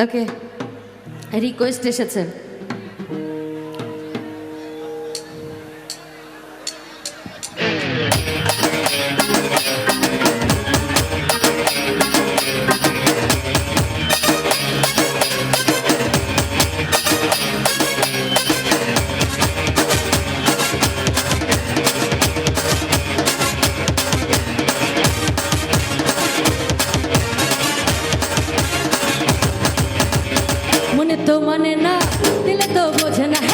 ওকে request এসেছে মনে না দিলে তো বোঝে না।